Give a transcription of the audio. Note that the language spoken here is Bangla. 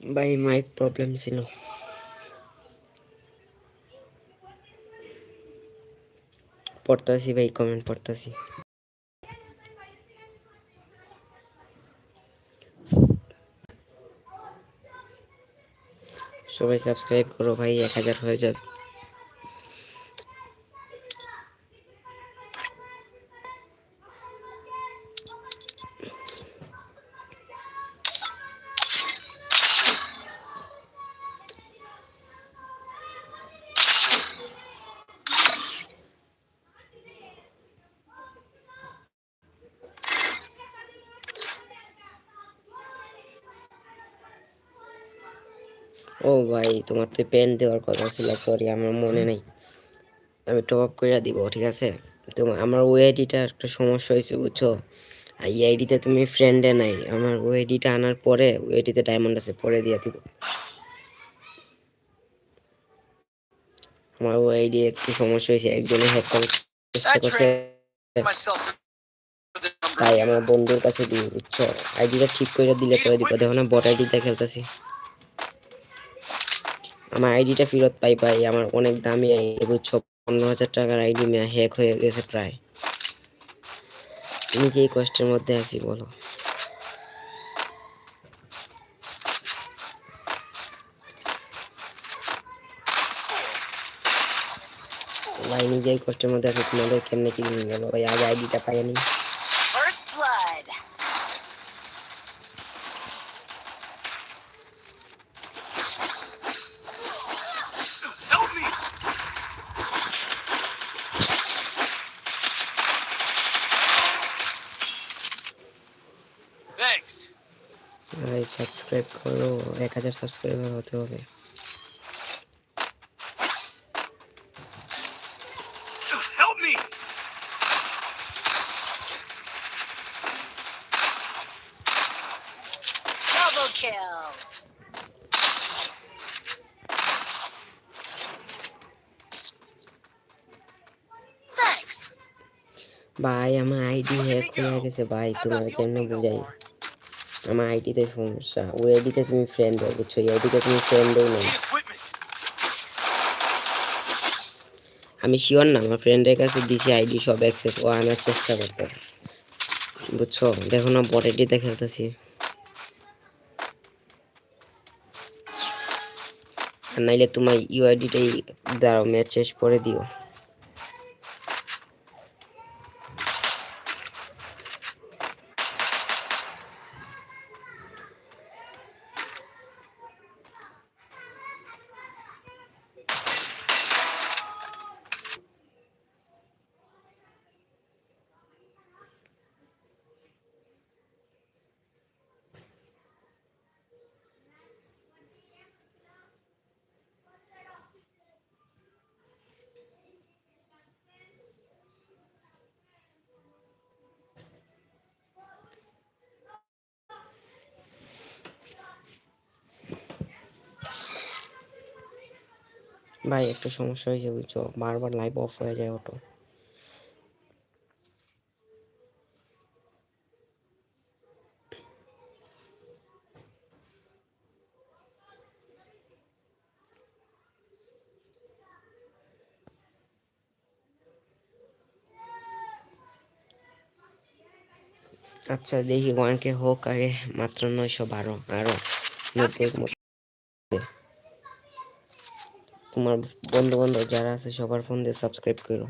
ভাই মাইক প্রবলেম ছিল। পড়তাছি ভাই কমেন্ট পড়তাছি। সবাই সাবস্ক্রাইব করো ভাই, এক হাজার হয়ে যাবে। ও ভাই তোমার তো পেন দেওয়ার কথা ছিল সরি আমার মনে নেই। আমি টপ আপ করে দিব ঠিক আছে? তোমার আমার ওই আইডিটা একটা সমস্যা হয়েছে বুঝছ? আর এই আইডিতে তুমি ফ্রেন্ডে নাই আমার ওই আইডিটা আনার পরে ওই আইডিতে ডায়মন্ড আছে পরে দিয়ে দিব। আমার ওই আইডি একটু সমস্যা হয়েছে একজনে হ্যাক করছে. তাই আমার বন্ধুর কাছে দিই বুঝছ? আইডিটা ঠিক করে দিলে পরে দিব দেখো না বট আইডিতে খেলতেছি। আমার আইডিটা ফেরত পাই পাই। আমার অনেক দামি আইডি পনেরো হাজার টাকার আইডি হ্যাক হয়ে গেছে প্রায়। তুমি যেই কষ্টের মধ্যে আছি, বলো? ভাই নিজেই কষ্টের মধ্যে আছে, তোমাদের কেমনে কি বলো ভাই, আগে আইডিটা পাইনি। Thanks. ভাই সাবস্ক্রাইব করো এক হাজার সাবস্ক্রাইবার হতে হবে Help me! Double kill. Thanks. ভাই আমার আইডি হ্যাক হয়ে গেছে ভাই তোমার কেমনে বুঝাই আমার আইডিতে সমস্যা ওই আইডিতে তুমি ফ্রেন্ড হয়ে বুঝছ এই আইডিতে তুমি ফ্রেন্ডও নেই. আমি শিওর না আমার ফ্রেন্ডের কাছে দিছি আইডি সব অ্যাক্সেস ও আনার চেষ্টা করতে। বুঝছ? দেখো না বট আইডিতে খেলতেছি আর নাইলে তোমার ইউআইডিটাই দাঁড়াও ম্যাচ শেষ করে দিও। ভাই, একটা সমস্যা হয়েছে, বুঝছ? বারবার লাইভ অফ হয়ে যায় অটো আচ্ছা দেখি ওয়ানকে হোক, আগে মাত্র নয়শো বারো, আরও তোমার বন্ধু বান্ধব যারা আছে সবার ফোন দিয়ে সাবস্ক্রাইব করো।